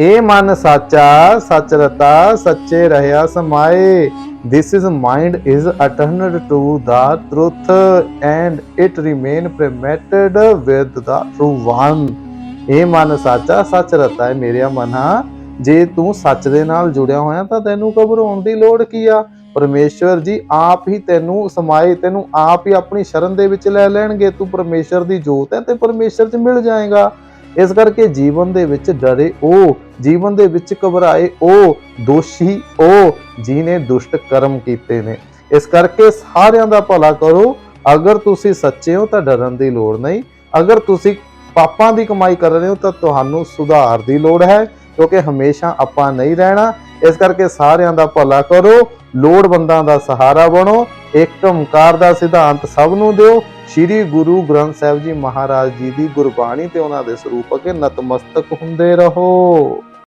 ਇਹ ਮਨ ਸਾਚਾ, ਸਚ ਰਤਾ, ਸੱਚੇ ਰਹਿਆ ਸਮਾਏ। This is mind is attached to the truth and it remain permitted with the true one. ਇਹ ਮਨ ਸਾਚਾ, ਸੱਚ ਰਤਾ ਹੈ ਮੇਰਿਆ ਮਨਾ। ਜੇ ਤੂੰ ਸੱਚ ਦੇ ਨਾਲ ਜੁੜਿਆ ਹੋਇਆ ਤਾਂ ਤੈਨੂੰ ਘਬਰਾਉਣ ਦੀ ਲੋੜ ਕੀ ਆ? ਪਰਮੇਸ਼ਵਰ ਜੀ ਆਪ ਹੀ ਤੈਨੂੰ ਸਮਾਏ, ਤੈਨੂੰ ਆਪ ਹੀ ਆਪਣੀ ਸ਼ਰਨ ਦੇ ਵਿੱਚ ਲੈ ਲੈਣਗੇ। ਤੂੰ ਪਰਮੇਸ਼ਵਰ ਦੀ ਜੋਤ ਹੈ ਤੇ ਪਰਮੇਸ਼ਵਰ 'ਚ ਮਿਲ ਜਾਏਗਾ। ਇਸ ਕਰਕੇ ਜੀਵਨ ਦੇ ਵਿੱਚ ਡਰੇ ਉਹ ਜੀਵਨ ਦੇ ਵਿੱਚ ਘਬਰਾਏ ਉਹ ਦੋਸ਼ੀ ਉਹ ਜਿਨੇ ਦੁਸ਼ਟ ਕਰਮ ਕੀਤੇ ਨੇ। ਇਸ ਕਰਕੇ ਸਾਰਿਆਂ ਦਾ ਭਲਾ ਕਰੋ। ਅਗਰ ਤੁਸੀਂ ਸੱਚੇ ਹੋ ਤਾਂ ਡਰਨ ਦੀ ਲੋੜ ਨਹੀਂ। ਅਗਰ ਤੁਸੀਂ ਪਾਪਾਂ ਦੀ ਕਮਾਈ ਕਰ ਰਹੇ ਹੋ ਤਾਂ ਤੁਹਾਨੂੰ ਸੁਧਾਰ ਦੀ ਲੋੜ ਹੈ, ਕਿਉਂਕਿ ਹਮੇਸ਼ਾ ਆਪਾਂ ਨਹੀਂ ਰਹਿਣਾ। ਇਸ ਕਰਕੇ ਸਾਰਿਆਂ ਦਾ ਭਲਾ ਕਰੋ। ਲੋੜਵੰਦਾਂ ਦਾ ਸਹਾਰਾ ਬਣੋ। ਇੱਕ ਓੰਕਾਰ ਦਾ ਸਿਧਾਂਤ ਸਭ ਨੂੰ ਦਿਓ। ਸ੍ਰੀ ਗੁਰੂ ਗ੍ਰੰਥ ਸਾਹਿਬ ਜੀ ਮਹਾਰਾਜ ਜੀ ਦੀ ਗੁਰਬਾਣੀ ਤੇ ਉਹਨਾਂ ਦੇ ਸਰੂਪ ਅੱਗੇ ਨਤਮਸਤਕ ਹੁੰਦੇ ਰਹੋ।